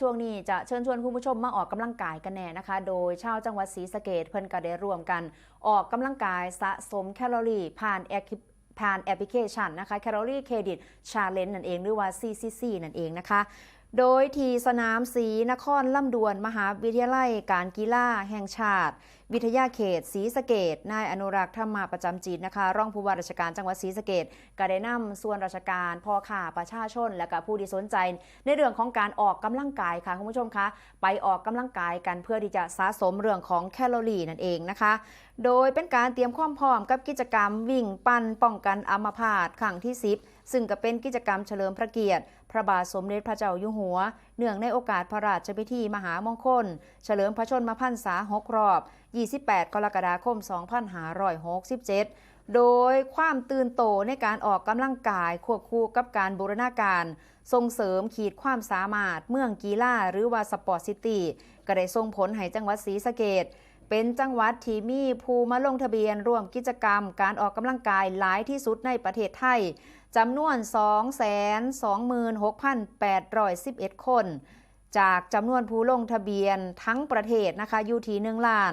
ช่วงนี้จะเชิญชวนคุณผู้ชมมาออกกำลังกายกันแน่นะคะ โดยชาวจังหวัดศรีสะเกดเพิ่นก็ได้ร่วมกัน ออกกำลังกายสะสมแคลอรี่ผ่านแอคผ่านแอปพลิเคชันนะคะแคลอรี่เครดิตชาเลนจ์นั่นเองหรือว่า CCC นั่นเองนะคะ โดยที่สนามศรีนครล่ำดวน มหาวิทยาลัยการกีฬาแห่งชาติ วิทยาเขตศรีสะเกดนายอนุรักษ์ธรรมาประจำจีนนะคะรองผู้ว่าราชการจังหวัดศรีสะเกดก็ได้นำส่วนราชการพ่อข่าประชาชน และก็ผู้ที่สนใจ ในเรื่องของการออกกำลังกายค่ะคุณผู้ชมคะไปออกกำลังกายกันเพื่อที่จะสะสมเรื่องของแคลอรี่นั่นเองนะคะ โดยเป็นการเตรียมความพร้อมกับกิจกรรมวิ่งปั่นป้องกันอัมพาตครั้งที่ 10 ซึ่งก็เป็นกิจกรรมเฉลิมพระเกียรติ พระบาทสมเด็จพระเจ้าอยู่หัว เนื่องในโอกาสพระราชพิธีมหามงคล เฉลิมพระชนมพรรษา6รอบ 28 กรกฎาคม 2567 โดยความตื่นโตในการออกกำลังกายควบคู่กับการบูรณาการ ส่งเสริมขีดความสามารถเมืองกีฬาหรือว่าสปอร์ตซิตี้ก็ได้ส่งผลให้จังหวัดศรีสะเกดเป็นจังหวัดที่มีผู้มาลงทะเบียนร่วมกิจกรรม การออกกำลังกายหลายที่สุดในประเทศไทย จำนวน 226,811 คน จากจำนวนผู้ลงทะเบียนทั้งประเทศนะคะอยู่ที่1ล้าน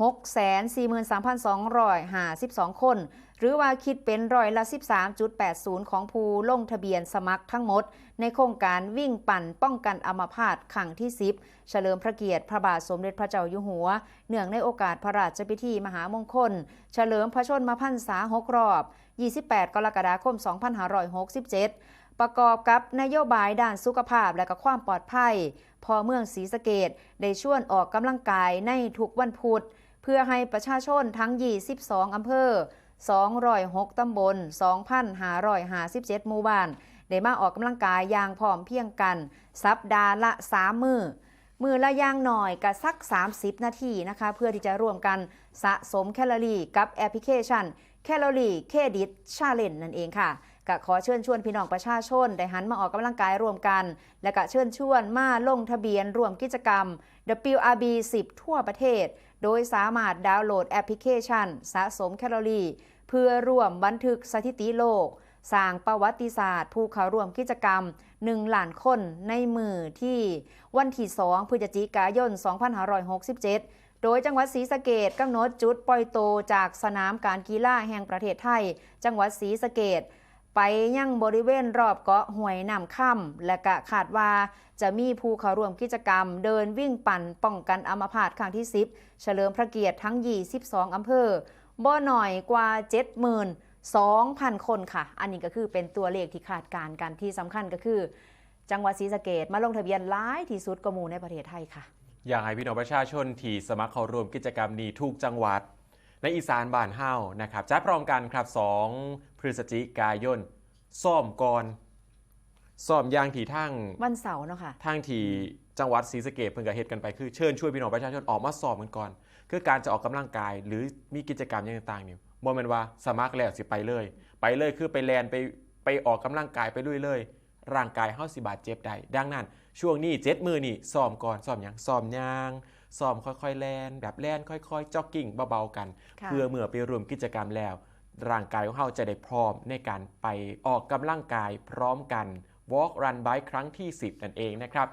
643,252 คน หรือว่าคิดเป็นร้อยละ 13.80 ของผู้ลงทะเบียนสมัครทั้งหมด ในโครงการวิ่งปั่นป้องกันอัมพาตครั้งที่ 10 เฉลิมพระเกียรติพระบาทสมเด็จพระเจ้าอยู่หัว เนื่องในโอกาสพระราชพิธีมหามงคล เฉลิมพระชนมพรรษา 6 รอบ 28 กรกฎาคม 2567ประกอบกับนโยบายด้านสุขภาพและก็ความปลอดภัย พอเมืองศรีสะเกดได้ชวนออกกำลังกายในทุกวันพุธ พื่อให้ประชาชนทั้ง 22 อำเภอ 206 ตำบล 2,557 หมู่บ้าน ได้มาออกกำลังกายอย่างพร้อมเพียงกัน สัปดาห์ละ 3 มือ มือละย่างหน่อยก็สัก 30 นาทีนะคะ เพื่อที่จะร่วมกันสะสมแคลอรี่กับแอปพลิเคชันแคลอรี่เครดิตชาเลนนั่นเองค่ะก็ขอเชิญชวนพี่น้องประชาชน ได้หันมาออกกำลังกายร่วมกัน และก็เชิญชวนมาลงทะเบียนร่วมกิจกรรม WRB 10 ทั่วประเทศโดยสามารถดาวน์โหลดแอปพลิเคชัน สะสมแคลอรี่ เพื่อร่วมบันทึกสถิติโลก สร้างประวัติศาสตร์ ผู้เข้าร่วมกิจกรรม 1 ล้านคนในมือที่วันที่ 2 พฤศจิกายน 2567โดยจังหวัดศรีสะเกดกำหนดจุดปล่อยโตจากสนามการกีฬาแห่งประเทศไทย จังหวัดศรีสะเกด ไปยังบริเวณรอบเกาะห้วยน้ำค่ำและกะคาดว่าจะมีผู้เข้าร่วมกิจกรรม เดินวิ่งปั่นป้องกันอัมพาตครั้งที่ 10 เฉลิมพระเกียรติทั้ง 22 อำเภอ บ่หน่อยกว่า 72,000 คนค่ะ อันนี้ก็คือเป็นตัวเลขที่คาดการณ์กันที่สำคัญก็คือ จังหวัดศรีสะเกดมาลงทะเบียนหลายที่สุดกมูในประเทศไทยค่ะ อยากให้พี่น้องประชาชนที่สมัครเข้าร่วมกิจกรรมนี้ทุกจังหวัด ในอีสานบ้านเฮานะครับจัดพร้อมกันครับ2พฤศจิกายนซ่อมก่อนซ่อมอยางที่ทั้งวันเสาร์เนาะค่ะทางที่จังหวัดศรีสะเกดเพิ่งกระเฮ็ดกันไปคือเชิญช่วยพี่น้องประชาชนออกมาสอบกันก่อน คือการจะออกกำลังกายหรือมีกิจกรรมอย่างต่างๆนี่บ่แม่นว่าสมัครแล้วสิไปเลย ไปเลยคือไปแลนไปไปออกกำลังกายไปลุยเลย ร่างกายเฮาสิบาดเจ็บได้ดังนั้น ช่วงนี้เจ็ดมือนี่ซ้อมก่อนซ้อมหยังซ้อมยาง ซ้อมค่อยๆแลนแบบแลนค่อยๆจ็อกกิ้งเบาๆกันค่ะเพื่อเมื่อไปรวมกิจกรรมแล้ว ร่างกายของเราจะได้พร้อมในการไปออกกำลังกายพร้อมกัน Walk Run Bike ครั้งที่ 10 นั่นเองนะครับ